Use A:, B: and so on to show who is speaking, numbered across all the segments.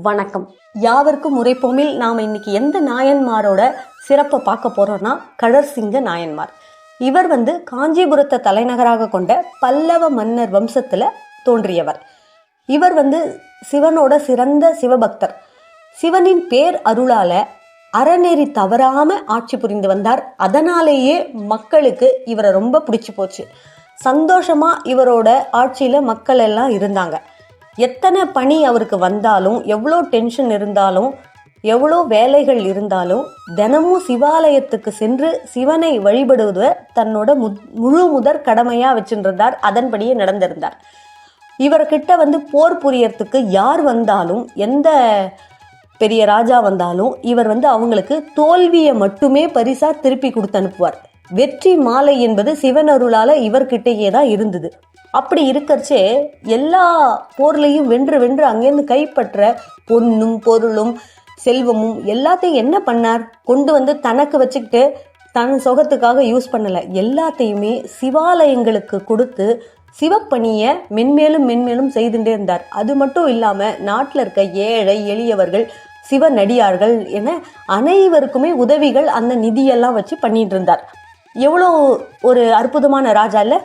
A: வணக்கம். யாவருக்கும் முறைப்போமில் நாம் இன்னைக்கு எந்த நாயன்மாரோட சிறப்பை பார்க்க போறோம்னா கடற்சிங்க நாயன்மார். இவர் வந்து காஞ்சிபுரத்தை தலைநகராக கொண்ட பல்லவ மன்னர் வம்சத்துல தோன்றியவர். இவர் வந்து சிவனோட சிறந்த சிவபக்தர். சிவனின் பேர் அருளால அறநெறி தவறாம ஆட்சி புரிந்து வந்தார். அதனாலேயே மக்களுக்கு இவரை ரொம்ப பிடிச்சி போச்சு. சந்தோஷமா இவரோட ஆட்சியில மக்கள் எல்லாம் இருந்தாங்க. எத்தனை பணி அவருக்கு வந்தாலும் எவ்வளோ டென்ஷன் இருந்தாலும் எவ்வளோ வேலைகள் இருந்தாலும் தினமும் சிவாலயத்துக்கு சென்று சிவனை வழிபடுவதை தன்னோட மு முழு முதற் கடமையாக வச்சுருந்தார். அதன்படியே நடந்திருந்தார். இவர்கிட்ட வந்து போர் புரியறதுக்கு யார் வந்தாலும் எந்த பெரிய ராஜா வந்தாலும் இவர் வந்து அவங்களுக்கு தோல்வியை மட்டுமே பரிசாக திருப்பி கொடுத்து அனுப்புவார். வெற்றி மாலை என்பது சிவனருளால இவர்கிட்டயே தான் இருந்தது. அப்படி இருக்கிறச்சே எல்லா போர்லையும் வென்று வென்று அங்கேருந்து கைப்பற்ற பொன்னும் பொருளும் செல்வமும் எல்லாத்தையும் என்ன பண்ணார்? கொண்டு வந்து தனக்கு வச்சுக்கிட்டு தன் சுகத்துக்காக யூஸ் பண்ணலை. எல்லாத்தையுமே சிவாலயங்களுக்கு கொடுத்து சிவப்பணியை மென்மேலும் மென்மேலும் செய்துட்டே இருந்தார். அது மட்டும் இல்லாமல் நாட்டில் இருக்க ஏழை எளியவர்கள் சிவனடியார்கள் என அனைவருக்குமே உதவிகள் அந்த நிதியெல்லாம் வச்சு பண்ணிட்டு இருந்தார். எவ்வளோ ஒரு அற்புதமான ராஜா இல்லை?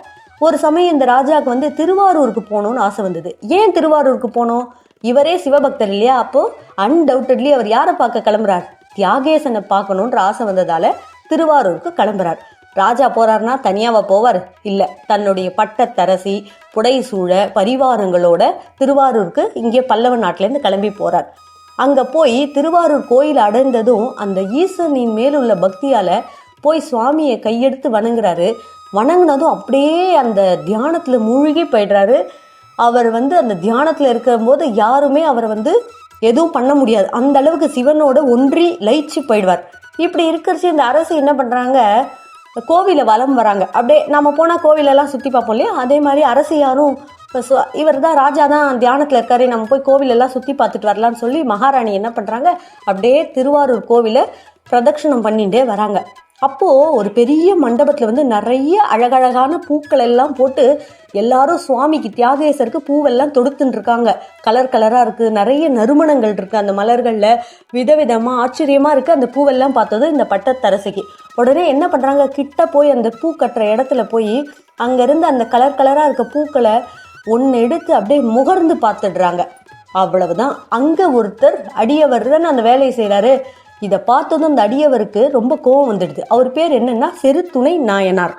A: ஒரு சமயம் இந்த ராஜாவுக்கு வந்து திருவாரூருக்கு போகணும்னு ஆசை வந்தது. ஏன் திருவாரூருக்கு போகணும் இவரே சிவபக்தர் இல்லையா? அப்போது அன்டவுட்டட்லி அவர் யாரை பார்க்க கிளம்புறார்? தியாகேசனை பார்க்கணுன்ற ஆசை வந்ததால் திருவாரூருக்கு கிளம்புறார். ராஜா போறாருனா தனியாவா போவார்? இல்லை. தன்னுடைய பட்டத்தரசி புடைசூழ பரிவாரங்களோட திருவாரூருக்கு இங்கே பல்லவ நாட்டிலேருந்து கிளம்பி போறார். அங்கே போய் திருவாரூர் கோயில் அடைந்ததும் அந்த ஈசனின் மேலுள்ள பக்தியால் போய் சுவாமியை கையெடுத்து வணங்குறாரு. வணங்கினதும் அப்படியே அந்த தியானத்தில் மூழ்கி போயிடுறாரு. அவர் வந்து அந்த தியானத்தில் இருக்கும்போது யாருமே அவரை வந்து எதுவும் பண்ண முடியாது. அந்த அளவுக்கு சிவனோட ஒன்றி லயிச்சு போயிடுவார். இப்படி இருக்கிறச்சு இந்த அரசு என்ன பண்ணுறாங்க கோவிலை வலம் வராங்க. அப்படியே நம்ம போனால் கோவிலெல்லாம் சுற்றி பார்ப்போம் இல்லையா? அதே மாதிரி அரசு யாரும் இவர் தான் ராஜா தான் தியானத்தில் இருக்காரு. நம்ம போய் கோவிலெல்லாம் சுற்றி பார்த்துட்டு வரலான்னு சொல்லி மகாராணி என்ன பண்ணுறாங்க அப்படியே திருவாரூர் கோவிலை பிரதட்சணம் பண்ணிட்டே வராங்க. அப்போது ஒரு பெரிய மண்டபத்தில் வந்து நிறைய அழகழகான பூக்கள் எல்லாம் போட்டு எல்லாரும் சுவாமிக்கு தியாகேசருக்கு பூவெல்லாம் தொடுத்துன்னு இருக்காங்க கலர் கலராக இருக்குது நிறைய நறுமணங்கள் இருக்குது அந்த மலர்களில். விதவிதமாக ஆச்சரியமாக இருக்குது அந்த பூவெல்லாம் பார்த்தது இந்த பட்டத்தரசிக்கு. உடனே என்ன பண்ணுறாங்க கிட்ட போய் அந்த பூ கட்டுற இடத்துல போய் அங்கேருந்து அந்த கலர் கலராக இருக்க பூக்களை ஒன்று எடுத்து அப்படியே முகர்ந்து பார்த்துடுறாங்க. அவ்வளவுதான். அங்கே ஒருத்தர் அடியவர் தானே அந்த வேலையை செய்கிறாரு இதை பார்த்ததும் அந்த அடியவருக்கு ரொம்ப கோவம் வந்துடுது. அவர் பேர் என்னன்னா செருத்துணை நாயனார்.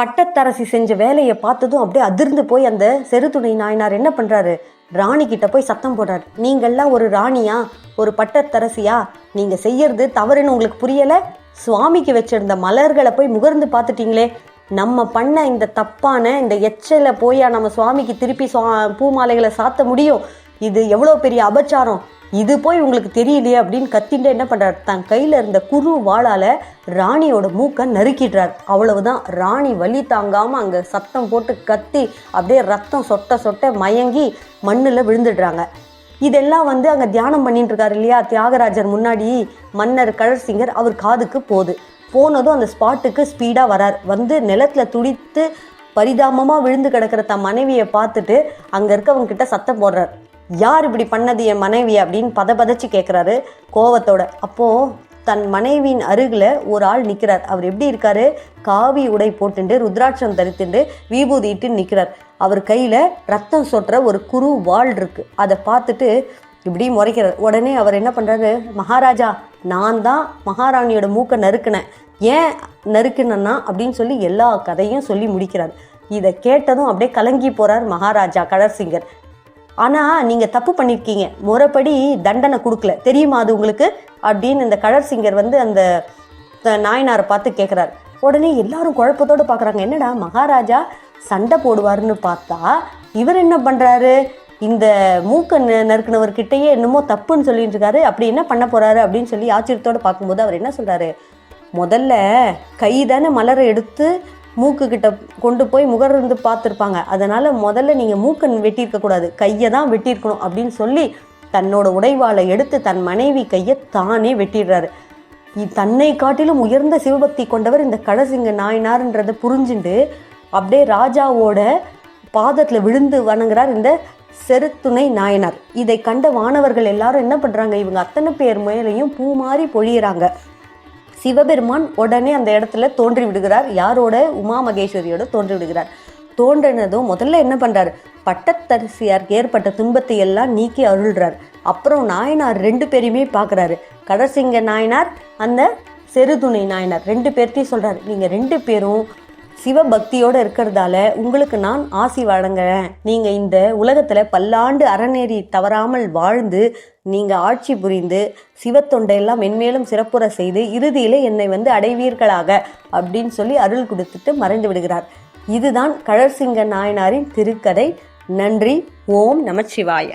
A: பட்டத்தரசி செஞ்ச வேலையை பார்த்ததும் அப்படியே அதிர்ந்து போய் அந்த செருத்துணை நாயனார் என்ன பண்ணுறாரு ராணி கிட்ட போய் சத்தம் போடுறாரு. நீங்கள்லாம் ஒரு ராணியா? ஒரு பட்டத்தரசியா? நீங்கள் செய்யறது தவறுன்னு உங்களுக்கு புரியலை? சுவாமிக்கு வச்சிருந்த மலர்களை போய் முகர்ந்து பார்த்துட்டீங்களே. நம்ம பண்ண இந்த தப்பான இந்த எச்சலை போயா நம்ம சுவாமிக்கு திருப்பி சுவா பூமாலைகளை சாத்த முடியும்? இது எவ்வளோ பெரிய அபச்சாரம். இது போய் உங்களுக்கு தெரியலையே அப்படின்னு கத்திட்டு என்ன பண்ணுறார் தன் கையில் இருந்த குரு வாளால் ராணியோட மூக்கை நறுக்கிடுறார். அவ்வளவுதான். ராணி வலி தாங்காமல் அங்கே சத்தம் போட்டு கத்தி அப்படியே ரத்தம் சொட்ட சொட்ட மயங்கி மண்ணில் விழுந்துடுறாங்க. இதெல்லாம் வந்து அங்கே தியானம் பண்ணிட்டு இருக்காரு இல்லையா? தியாகராஜர் முன்னாடி மன்னர் கழற்சிங்கர் அவர் காதுக்கு போகுது. போனதும் அந்த ஸ்பாட்டுக்கு ஸ்பீடாக வரார். வந்து நிலத்தில் துடித்து பரிதாபமாக விழுந்து கிடக்கிற தன் மனைவியை பார்த்துட்டு அங்கே இருக்கவங்க கிட்ட சத்தம் போடுறார். யார் இப்படி பண்ணது என் மனைவி அப்படின்னு பத பதச்சு கேட்குறாரு கோவத்தோட. அப்போது தன் மனைவியின் அருகில் ஒரு ஆள் நிற்கிறார் அவர் எப்படி இருக்காரு? காவி உடை போட்டுண்டு ருத்ராட்சம் தரித்துண்டு விபூதிட்டு நிற்கிறார் அவர் கையில் ரத்தம் சொட்டுற ஒரு குரு வாள் இருக்கு. அதை பார்த்துட்டு இப்படி முறைக்கிறார். உடனே அவர் என்ன பண்ணுறாரு மகாராஜா நான் தான் மகாராணியோட மூக்கை நறுக்கினேன். ஏன் நறுக்கினேன்னா? அப்படின்னு சொல்லி எல்லா கதையும் சொல்லி முடிக்கிறார். இதை கேட்டதும் அப்படியே கலங்கி போகிறார் மகாராஜா கடற்சிங்கர். ஆனால் நீங்கள் தப்பு பண்ணியிருக்கீங்க முறைப்படி தண்டனை கொடுக்கல. தெரியுமா அது உங்களுக்கு? அப்படின்னு இந்த கடற்சிங்கர் வந்து அந்த நாயனாரை பார்த்து கேட்குறாரு உடனே எல்லாரும் குழப்பத்தோடு பார்க்குறாங்க என்னடா மகாராஜா சண்டை போடுவாருன்னு பார்த்தா இவர் என்ன பண்ணுறாரு இந்த மூக்க நறுக்கினவர்கிட்டயே என்னமோ தப்புன்னு சொல்லிட்டு இருக்காரு. அப்படி என்ன பண்ண போகிறாரு அப்படின்னு சொல்லி ஆச்சரியத்தோடு பார்க்கும்போது அவர் என்ன சொல்கிறாரு முதல்ல கை தானே மலரை எடுத்து மூக்குக்கிட்ட கொண்டு போய் முகர்ந்து பார்த்துருப்பாங்க. அதனால் முதல்ல நீங்கள் மூக்கை வெட்டியிருக்கக்கூடாது கையை தான் வெட்டியிருக்கணும் அப்படின்னு சொல்லி தன்னோட உடைவாளை எடுத்து தன் மனைவி கையை தானே வெட்டிடுறாரு. இ- தன்னை காட்டிலும் உயர்ந்த சிவபக்தி கொண்டவர் இந்த கடசிங்க நாயனார்ன்றதை புரிஞ்சுண்டு அப்படியே ராஜாவோட பாதத்தில் விழுந்து வணங்குறார் இந்த செருத்துணை நாயனார். இதை கண்ட வானவர்கள் எல்லாரும் என்ன பண்ணுறாங்க இவங்க அத்தனை பேர் மேலையும் பூ மாறி பொழியிறாங்க. சிவபெருமான் உடனே அந்த இடத்துல தோன்றி விடுகிறார். யாரோட? உமா மகேஸ்வரியோட தோன்றி விடுகிறார். தோன்றினதும் முதல்ல என்ன பண்றாரு? பட்டத்தரிசியாருக்கு ஏற்பட்ட துன்பத்தை எல்லாம் நீக்கி அருள்றார். அப்புறம் நாயனார் ரெண்டு பேரையுமே பார்க்குறாரு. கடசிங்க நாயனார் அந்த செருதுணை நாயனார் ரெண்டு பேர்த்தையும் சொல்கிறாரு நீங்கள் ரெண்டு பேரும் சிவபக்தியோடு இருக்கிறதால உங்களுக்கு நான் ஆசி வழங்குறேன். நீங்கள் இந்த உலகத்தில் பல்லாண்டு அறநெறி தவறாமல் வாழ்ந்து நீங்கள் ஆட்சி புரிந்து சிவத்தொண்டையெல்லாம் மென்மேலும் சிறப்புற செய்து இறுதியில் என்னை வந்து அடைவீர்களாக அப்படின்னு சொல்லி அருள் கொடுத்துட்டு மறைந்து விடுகிறார். இதுதான் கழற்சிங்க நாயனாரின் திருக்கதை. நன்றி. ஓம் நமச்சிவாய.